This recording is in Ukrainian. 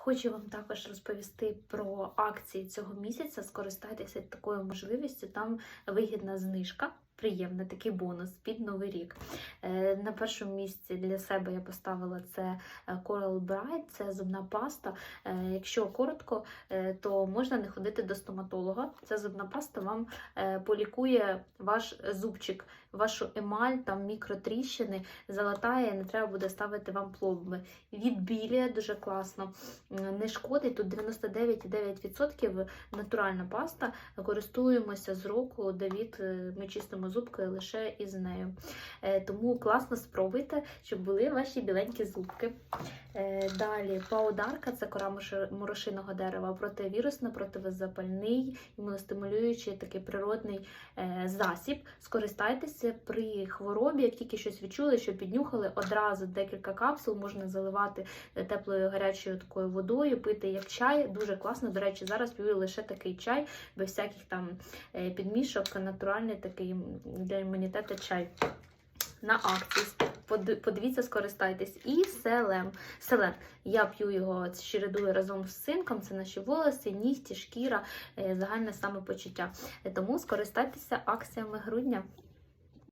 Хочу вам також розповісти про акції цього місяця. Скористайтеся такою можливістю. Там вигідна знижка. Приємний такий бонус під новий рік. Е, На першому місці для себе я поставила це е, Coral Bright, це зубна паста. Е, Якщо коротко, то можна не ходити до стоматолога. Ця зубна паста вам полікує ваш зубчик, вашу емаль, там мікротріщини, залатає, не треба буде ставити вам пломби. Відбілює дуже класно, не шкодить. Тут 99,9% натуральна паста. Користуємося з року, Давід, ми чистимо зубки лише із нею. Е, Тому класно спробуйте, щоб були ваші біленькі зубки. Е, Далі паударка це кора морошиного дерева, противірусна, противозапальний, імуностимулюючий такий природний е, засіб. Скористайтеся при хворобі, як тільки щось відчули, що піднюхали, одразу декілька капсул можна заливати теплою гарячою такою водою, пити як чай. Дуже класно. До речі, зараз п'ю лише такий чай, без всяких там підмішок, натуральний такий для імунітету чай. На акції подивіться, скористайтесь. І селем. Селен. Я п'ю його чередую разом з цинком. Це наші волоси, нігті, шкіра, е, загальне самопочуття. Тому скористайтеся акціями грудня.